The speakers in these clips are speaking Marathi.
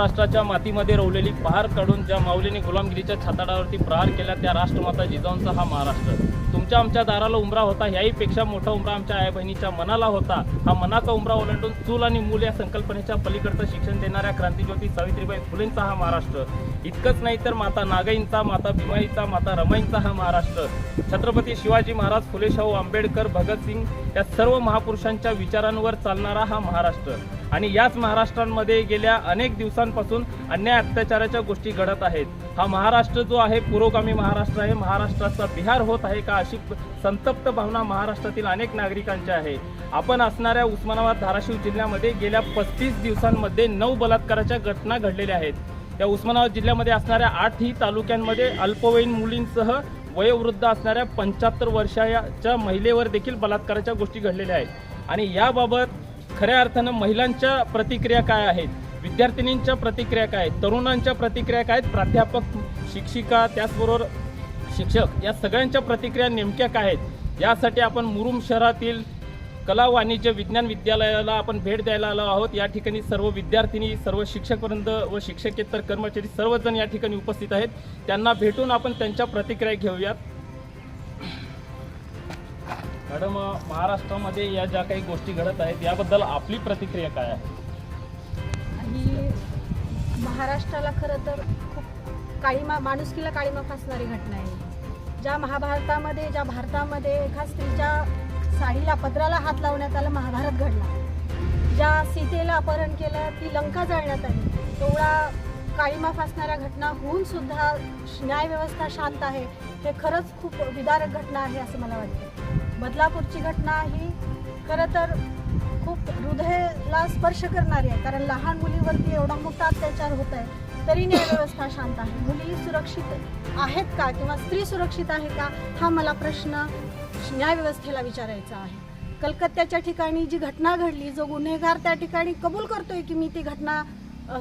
महाराष्ट्राच्या मातीमध्ये रोवलेली पहार काढून ज्या माऊलीने गुलामगिरीच्या छाताडावरती प्रहार केला त्या राष्ट्रमाता जिजाऊंचा हा महाराष्ट्र. तुमच्या आमच्या दाराला उमरा होता ह्याही पेक्षा मोठा उमरा आमच्या आई बहिणीच्या मनाला होता. हा मनाचा उमरा ओलांडून चूल आणि मूल या संकल्पनेच्या पलीकडचं शिक्षण देणाऱ्या क्रांतीज्योती सावित्रीबाई फुलेंचा हा महाराष्ट्र. इतकंच नाही तर माता नागाईंचा माता भीमाईचा माता रमाईंचा हा महाराष्ट्र. छत्रपती शिवाजी महाराज फुले शाहू आंबेडकर भगतसिंग या सर्व महापुरुषांच्या विचारांवर चालणारा हा महाराष्ट्र. आणि याच महाराष्ट्रांमध्ये गेल्या अनेक दिवसांपासून अन्याय अत्याचाराच्या गोष्टी घडत आहेत. हा महाराष्ट्र जो आहे पुरोगामी महाराष्ट्र आहे. महाराष्ट्राचा बिहार होत आहे का अशी संतप्त भावना महाराष्ट्रातील अनेक नागरिकांच्या आहे. आपण असणाऱ्या उस्मानाबाद धाराशिव जिल्ह्यामध्ये गेल्या पस्तीस दिवसांमध्ये नऊ बलात्काराच्या घटना घडलेल्या आहेत. या उस्मानाबाद जिल्ह्यामध्ये असणाऱ्या आठही तालुक्यांमध्ये अल्पवयीन मुलींसह वयोवृद्ध असणाऱ्या पंच्याहत्तर वर्षाच्या महिलेवर देखील बलात्काराच्या गोष्टी घडलेल्या आहेत. आणि याबाबत खऱ्या अर्थानं महिलांच्या प्रतिक्रिया काय आहेत? विद्यार्थिनींच्या प्रतिक्रिया काय आहेत? तरुणांच्या प्रतिक्रिया काय आहेत? प्राध्यापक शिक्षिका त्याचबरोबर शिक्षक या सगळ्यांच्या प्रतिक्रिया नेमक्या काय आहेत? यासाठी आपण मुरुम शहरातील कला वाणिज्य विज्ञान विद्यालयाला आपण भेट द्यायला आलो आहोत. या ठिकाणी सर्व विद्यार्थिनी सर्व शिक्षकपर्यंत व शिक्षकेतर कर्मचारी सर्वजण या ठिकाणी उपस्थित आहेत. त्यांना भेटून आपण त्यांच्या प्रतिक्रिया घेऊयात. मॅडम महाराष्ट्रामध्ये या ज्या काही गोष्टी घडत आहेत याबद्दल आपली प्रतिक्रिया काय आहे? आणि महाराष्ट्राला खरं तर खूप काळीमा माणुसकीला काळीमा फासणारी घटना आहे. ज्या महाभारतामध्ये ज्या भारतामध्ये एका स्त्रीच्या साडीला पत्राला हात लावण्यात आला महाभारत घडला. ज्या सीतेला अपहरण केलं ती लंका जाळण्यात आली. तेवढा काळीमा फासणाऱ्या घटना होऊन सुद्धा न्यायव्यवस्था शांत आहे. हे खरंच खूप विदारक घटना आहे असं मला वाटतं. बदलापूरची घटना ही खरं तर खूप हृदयाला स्पर्श करणारी आहे. कारण लहान मुलीवरती एवढा मोठा अत्याचार होत आहे तरी न्यायव्यवस्था शांत आहे. मुली सुरक्षित आहेत का किंवा स्त्री सुरक्षित आहे का हा मला प्रश्न न्यायव्यवस्थेला विचारायचा आहे. कलकत्त्याच्या ठिकाणी जी घटना घडली जो गुन्हेगार त्या ठिकाणी कबूल करतोय की मी ती घटना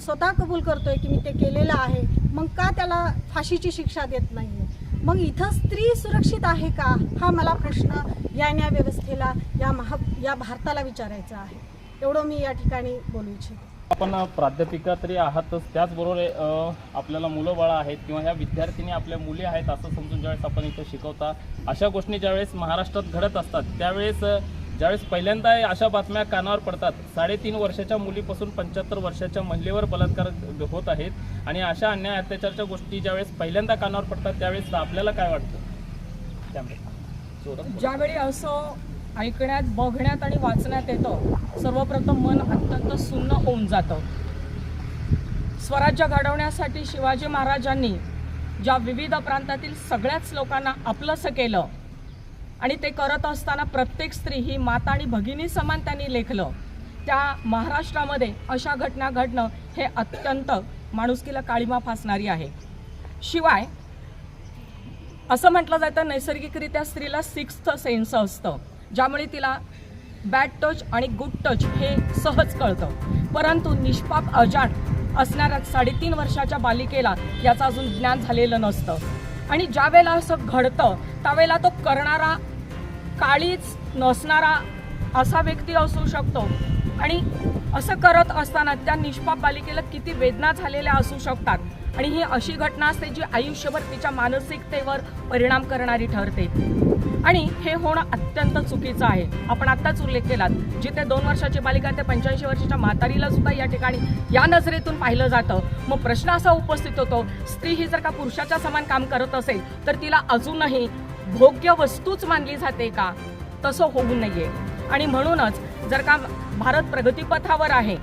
स्वतः कबूल करतोय की मी ते केलेलं आहे मग का त्याला फाशीची शिक्षा देत नाही मग इथं स्त्री सुरक्षित आहे का? हा मला प्रश्न या न्यायव्यवस्थेला या महा या भारताला विचारायचा आहे. एवढं मी या ठिकाणी बोलू इच्छिते. आपण प्राध्यापिका तरी आहातच. त्याचबरोबर आपल्याला मुलं बाळं आहेत किंवा ह्या विद्यार्थिनी आपल्या मुली आहेत असं समजून ज्यावेळेस आपण इथं शिकवता अशा गोष्टी ज्यावेळेस महाराष्ट्रात घडत असतात त्यावेळेस ज्यावेळेस पहिल्यांदा अशा बातम्या कानावर पडतात साडेतीन वर्षाच्या मुलीपासून पंच्याहत्तर वर्षाच्या महिलेवर बलात्कार होत आहेत आणि अशा अन्याय अत्याचारच्या गोष्टी ज्यावेळेस पहिल्यांदा कानावर पडतात त्यावेळेस आपल्याला काय वाटतं? त्यामुळे. ज्यावेळी असं ऐकण्यात बघण्यात आणि वाचण्यात येतं सर्वप्रथम मन अत्यंत सुन्न होऊन जातं. स्वराज्य घडवण्यासाठी शिवाजी महाराजांनी ज्या विविध प्रांतातील सगळ्याच लोकांना आपलंसं केलं आणि ते करत असताना प्रत्येक स्त्री ही माता आणि भगिनी समान त्यांनी लेखलं. त्या महाराष्ट्रामध्ये अशा घटना घडणं हे अत्यंत माणुसकीला काळीमा फासणारी आहे. शिवाय असं म्हटलं जातं नैसर्गिकरित्या स्त्रीला सिक्स्थ सेन्स असतं ज्यामुळे तिला बॅड टच आणि गुड टच हे सहज कळतं. परंतु निष्पाप अजाण असणाऱ्या साडेतीन वर्षाच्या बालिकेला याचं अजून ज्ञान झालेलं नसतं. आणि ज्या वेळेला असं घडतं त्यावेळेला तो करणारा काळीच नसणारा असा व्यक्ती असू शकतो. आणि असं करत असताना त्या निष्पाप बालिकेला किती वेदना झालेल्या असू शकतात. आणि ही अशी घटना असते जी आयुष्यभर तिच्या मानसिकतेवर परिणाम करणारी ठरते. आणि हे होणं अत्यंत चुकीचं आहे. आपण आत्ताच उल्लेख केलात जिथे दोन वर्षाची बालिका ते पंच्याऐंशी वर्षाच्या म्हातारीला सुद्धा या ठिकाणी या नजरेतून पाहिलं जातं. मग प्रश्न असा उपस्थित होतो स्त्री ही जर का पुरुषाच्या समान काम करत असेल तर तिला अजूनही भोग्य वस्तूच मानली जाते का? तसं होऊ नये. आणि म्हणूनच जर का भारत प्रगतीपथावर आहे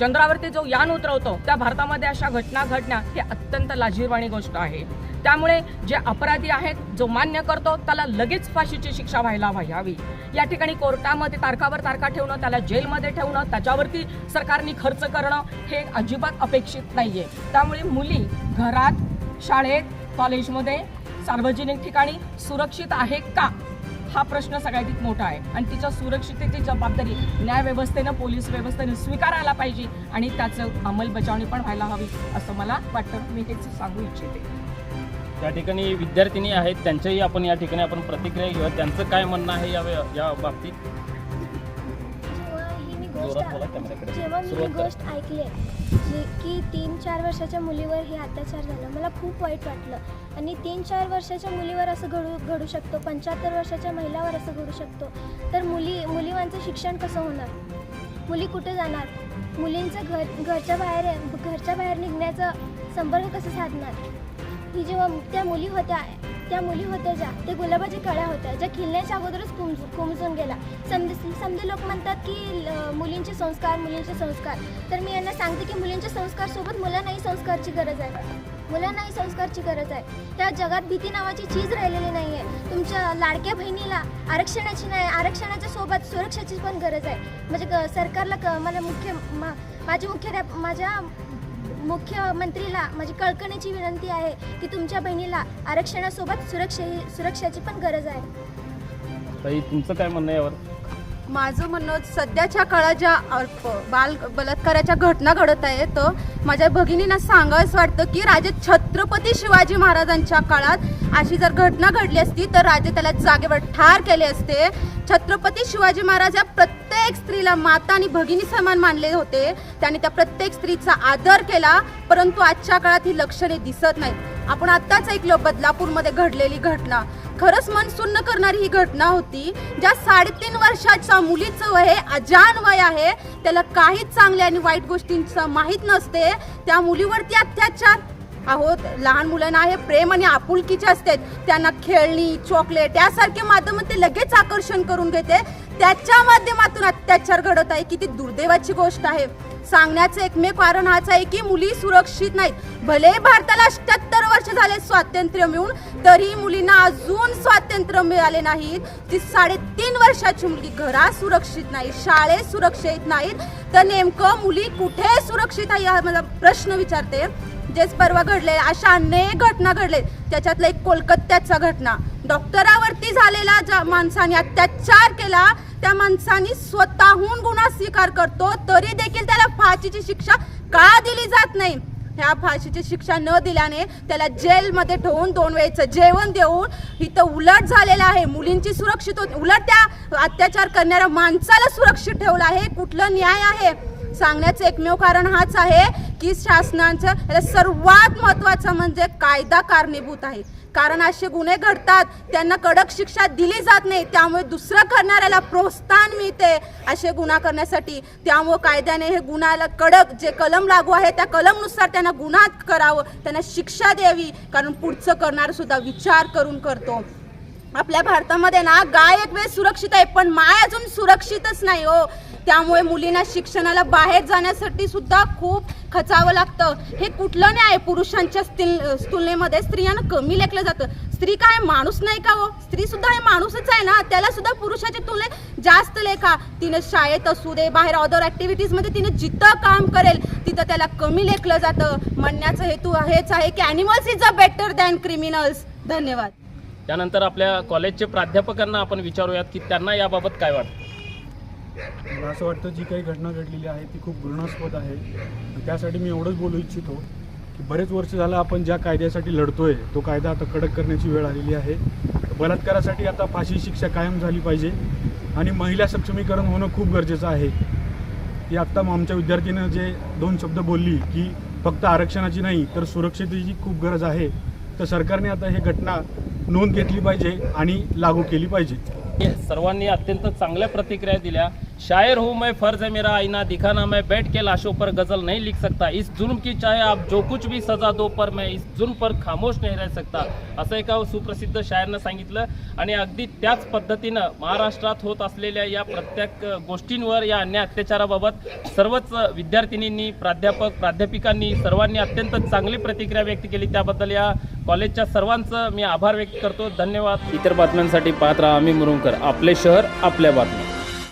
चंद्रावरती जो यान उतरवतो त्या भारतामध्ये अशा घटना घडण्या ही अत्यंत लाजीरवाणी गोष्ट आहे. त्यामुळे जे अपराधी आहेत जो मान्य करतो त्याला लगेच फाशीची शिक्षा व्हायला हवी या ठिकाणी कोर्टामध्ये तारखावर तारखा ठेवणं त्याला जेलमध्ये ठेवणं त्याच्यावरती सरकारने खर्च करणं हे अजिबात अपेक्षित नाहीये. त्यामुळे मुली घरात शाळेत कॉलेजमध्ये सार्वजनिक ठिकाणी सुरक्षित आहे का? हा प्रश्न सगळ्यात मोठा आहे. आणि तिच्या सुरक्षिततेची जबाबदारी न्यायव्यवस्थेनं पोलीस व्यवस्थेनं स्वीकारायला पाहिजे आणि त्याचं अंमलबजावणी पण व्हायला हवी असं मला वाटतं. मी हेच सांगू इच्छिते. त्या ठिकाणी विद्यार्थिनी आहेत. त्यांच्याही आपण या ठिकाणी आपण प्रतिक्रिया घेऊया त्यांचं काय म्हणणं आहे या या बाबतीत? गोष्ट जेव्हा मी ही. गोष्ट ऐकली जी की तीन चार वर्षाच्या मुलीवर हे अत्याचार झालं. मला खूप वाईट वाटलं. आणि तीन चार वर्षाच्या मुलीवर असं घडू घडू शकतो. पंच्याहत्तर वर्षाच्या महिलावर असं घडू शकतो. तर मुली मुलीवांचं शिक्षण कसं होणार? मुली कुठे जाणार? मुलींचं घर घरच्या बाहेर घरच्या बाहेर निघण्याचा संपर्क कसं साधणार? ही जेव्हा त्या मुली होत्या त्या मुली होत्या ज्या ते गुलाबाच्या कळ्या होत्या ज्या खिलण्याच्या अगोदरच कुमज कुमजून गेला समजे समजे लोक म्हणतात की मुलींचे संस्कार मुलींचे संस्कार. तर मी यांना सांगते की मुलींच्या संस्कारसोबत मुलांनाही संस्कारची गरज आहे. मुलांनाही संस्कारची गरज आहे. त्या जगात भीती नावाची चीज राहिलेली नाही आहे तुमच्या लाडक्या बहिणीला आरक्षणाची नाही आरक्षणाच्या सोबत सुरक्षेची पण गरज आहे. म्हणजे क- सरकारला क मला मुख्य मा माझी मुख्य माझ्या मुख्यमंत्रीला म्हणजे माझी कळकळीची विनंती आहे की तुमच्या बहिणीला आरक्षणासोबत सुरक्षे सुरक्षाची पण गरज आहे. तुमचं काय म्हणणं आहे यावर? माझं म्हणणं सध्याच्या काळात ज्या बाल बलात्काराच्या घटना घडत आहेत माझ्या भगिनींना सांगावंच वाटतं की राजे छत्रपती शिवाजी महाराजांच्या काळात अशी जर घटना घडली असती तर राजे त्याला जागेवर ठार केले असते. छत्रपती शिवाजी महाराज या प्रत्येक स्त्रीला माता आणि भगिनी समान मानले होते. त्याने त्या प्रत्येक स्त्रीचा आदर केला परंतु आजच्या काळात ही लक्षणे दिसत नाहीत. आपण आत्ताच ऐकलं बदलापूरमध्ये घडलेली घटना. खरंच मन सुन्न करणारी ही घटना होती ज्या साडेतीन वर्षाच्या मुलीचं वय हे अजान वय आहे त्याला काहीच चांगल्या आणि वाईट गोष्टींचं माहीत नसते. त्या मुलीवरती अत्याचार. आहोत लहान मुलांना हे प्रेम आणि आपुलकीचे असते. त्यांना खेळणी चॉकलेट यासारखे माध्यम ते लगेच आकर्षण करून घेते. त्याच्या माध्यमातून अत्याचार घडत आहे. किती दुर्दैवाची गोष्ट आहे. सांगण्याचं एकमेव कारण हाच आहे की मुली सुरक्षित नाहीत. भले भारताला अठ्याहत्तर वर्ष झाले स्वातंत्र्य मिळून तरी मुलींना अजून स्वातंत्र्य मिळाले नाहीत. ती साडेतीन वर्षाची मुलगी घरात सुरक्षित नाही शाळेत सुरक्षित नाहीत तर नेमकं मुली कुठे सुरक्षित आहे हा मला प्रश्न विचारते. जेच परवा घडले अशा अनेक घटना घडले त्याच्यातलं एक कोलकात्याचा घटना. डॉक्टरावरती झालेला ज्या माणसाने अत्याचार केला त्या माणसाने स्वतःहून गुन्हा स्वीकार करतो तरी देखील त्याला फाशीची शिक्षा का दिली जात नाही? ह्या फाशीची शिक्षा न दिल्याने त्याला जेलमध्ये ठेवून दोन वेळचं जेवण देऊन इथं उलट झालेलं आहे. मुलींची सुरक्षित होत उलट त्या अत्याचार करणाऱ्या माणसाला सुरक्षित ठेवलं आहे. कुठलं न्याय आहे? सांगण्याचं एकमेव कारण हाच आहे की शासनाचं याला सर्वात महत्वाचं म्हणजे कायदा कारणीभूत आहे. कारण असे गुन्हे घडतात त्यांना कडक शिक्षा दिली जात नाही त्यामुळे दुसरं करणाऱ्याला प्रोत्साहन मिळते असे गुन्हा करण्यासाठी. त्यामुळे कायद्याने हे गुन्ह्याला कडक जे कलम लागू आहे त्या कलमनुसार त्यांना गुन्हा करावं त्यांना शिक्षा द्यावी कारण पुढचं करणार सुद्धा विचार करून करतो. आपल्या भारतामध्ये ना गाय एक वेळ सुरक्षित आहे पण माय अजून सुरक्षितच नाही हो. त्यामुळे मुलींना शिक्षणाला बाहेर जाण्यासाठी सुद्धा खूप खचावं लागतं. हे कुठलं नाही आहे पुरुषांच्या तुलनेमध्ये स्त्रियांना कमी लेखलं जातं. स्त्री काय माणूस नाही का हो? स्त्री सुद्धा हे माणूसच आहे ना? त्याला सुद्धा पुरुषाच्या तुलनेत जास्त लेखा. तिनं शाळेत असू दे बाहेर अदर ॲक्टिव्हिटीजमध्ये तिने जिथं काम करेल तिथं त्याला कमी लेखलं जातं. म्हणण्याचा हेतू हेच आहे की animals is a better than criminals धन्यवाद. त्यानंतर आपल्या कॉलेजचे प्राध्यापकांना आपण विचारूयात की त्यांना याबाबत काय वाटतं? मला असं वाटतं जी काही घटना घडलेली आहे ती खूप घृणास्पद आहे. त्यासाठी मी एवढंच बोलू इच्छितो की बरेच वर्ष झालं आपण ज्या कायद्यासाठी लढतोय तो कायदा आता कडक करण्याची वेळ आलेली आहे. बलात्कारासाठी आता फाशी शिक्षा कायम झाली पाहिजे आणि महिला सक्षमीकरण होणं खूप गरजेचं आहे. ती आत्ता आमच्या विद्यार्थीनं जे दोन शब्द बोलली की फक्त आरक्षणाची नाही तर सुरक्षितेची खूप गरज आहे. तर सरकारने आता हे घटना नोंद घेतली पाहिजे आणि लागू केली पाहिजे. सर्वांनी अत्यंत चांगल्या प्रतिक्रिया दिल्या. शायर हूँ मैं फर्ज है मेरा आईना दिखाना मैं बैठ के लाशों पर गजल नहीं लिख सकता। इस जुल्म की चाहे आप जो कुछ भी सजा दो पर मैं इस जुल्म पर खामोश नहीं रह सकता। असं एका सुप्रसिद्ध शायरनं सांगितलं आणि अगदी त्याच पद्धतीनं महाराष्ट्रात होत असलेल्या या प्रत्येक गोष्टींवर या अन्य अत्याचाराबाबत सर्वच विद्यार्थिनींनी प्राध्यापक प्राध्यापिकांनी सर्वांनी अत्यंत चांगली प्रतिक्रिया व्यक्त केली. त्याबद्दल या कॉलेजच्या सर्वांचं मी आभार व्यक्त करतो. धन्यवाद. इतर बातम्यांसाठी पाहत राहा आम्ही मुरुंकर आपले शहर आपल्या बातम्या.